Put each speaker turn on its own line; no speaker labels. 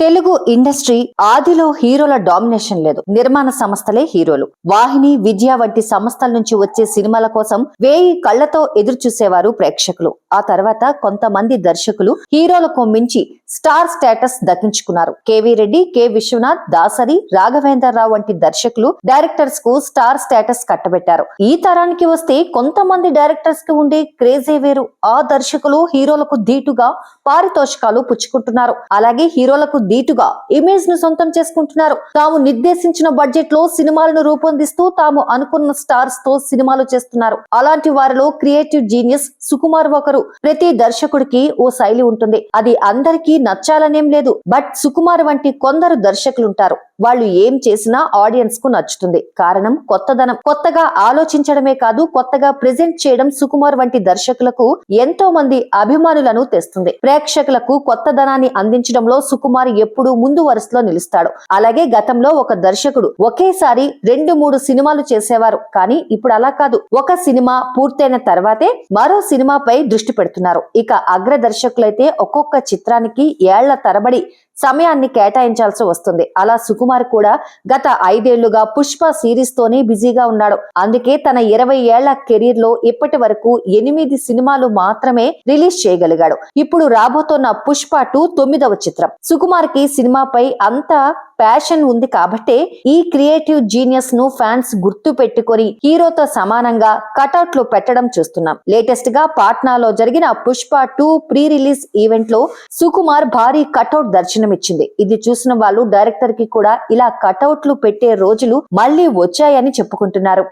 Telugu industry ఆదిలో హీరోల domination లేదు. నిర్మాణ సంస్థలే హీరోలు. వాహిని విద్య వంటి సంస్థల నుంచి వచ్చే సినిమాల కోసం వేయి కళ్ళతో ఎదురు చూసేవారు ప్రేక్షకులు. ఆ తర్వాత కొంతమంది దర్శకులు హీరోలకు మించి స్టార్ స్టేటస్ దక్కించుకున్నారు. కేవీ రెడ్డి కె విశ్వనాథ్ దాసరి రాఘవేంద్రరావు వంటి దర్శకులు డైరెక్టర్స్కు స్టార్ స్టేటస్ కట్టబెట్టారు. ఈ తరానికి వస్తే కొంతమంది డైరెక్టర్స్కి ఉండే క్రేజే వేరు. ఆ దర్శకులు హీరోలకు ధీటుగా పారితోషికాలు పుచ్చుకుంటున్నారు. అలాగే హీరోలకు ధీటుగా ఇమేజ్ను సొంతం చేసుకుంటున్నారు. తాము నిర్దేశించిన బడ్జెట్లో సినిమాలను రూపొందిస్తూ తాము అనుకున్న స్టార్స్తో సినిమాలు చేస్తున్నారు. అలాంటి వారిలో క్రియేటివ్ జీనియస్ సుకుమార్ ఒకరు. ప్రతి దర్శకుడికి ఓ శైలి ఉంటుంది. అది అందరికీ నచ్చాలనేం లేదు. బట్ సుకుమార్ వంటి కొందరు దర్శకులు ఉంటారు వాళ్ళు ఏం చేసినా ఆడియన్స్కు నచ్చుతుంది. కారణం కొత్తదనం. కొత్తగా ఆలోచించడమే కాదు కొత్తగా ప్రెజెంట్ చేయడం సుకుమార్ వంటి దర్శకులకు ఎంతో మంది అభిమానులను తెస్తుంది. ప్రేక్షకులకు కొత్తదనాన్ని అందించడంలో సుకుమార్ ఎప్పుడూ ముందు వరుసలో నిలుస్తాడు. అలాగే గతంలో ఒక దర్శకుడు ఒకేసారి రెండు మూడు సినిమాలు చేసేవారు. కానీ ఇప్పుడు అలా కాదు. ఒక సినిమా పూర్తయిన తర్వాతే మరో సినిమాపై దృష్టి పెడుతున్నారు. ఇక అగ్ర దర్శకులైతే ఒక్కొక్క చిత్రానికి ఏళ్ళ తరబడి సమయాన్ని కేటాయించాల్సి వస్తుంది. అలా సుకుమార్ కూడా గత ఐదేళ్ళుగా పుష్ప సిరీస్ తోనే బిజీగా ఉన్నాడు. అందుకే తన ఇరవై ఏళ్ళ కెరీర్లో ఇప్పటి వరకు ఎనిమిది సినిమాలు మాత్రమే రిలీజ్ చేయగలిగాడు. ఇప్పుడు రాబోతున్న పుష్ప టూ తొమ్మిదవ చిత్రం. సుకుమార్కి సినిమాపై అంత ప్యాషన్ ఉంది కాబట్టే ఈ క్రియేటివ్ జీనియస్ను ఫ్యాన్స్ గుర్తు పెట్టుకొని హీరోతో సమానంగా కటౌట్లు పెట్టడం చూస్తున్నాం. లేటెస్ట్గా పాట్నాలో జరిగిన పుష్ప టూ ప్రీ రిలీజ్ ఈవెంట్లో సుకుమార్ భారీ కటౌట్ దర్శనమిచ్చింది. ఇది చూసిన వాళ్ళు డైరెక్టర్కి కూడా ఇలా కటౌట్లు పెట్టే రోజులు మళ్ళీ వచ్చాయని చెప్పుకుంటున్నారు.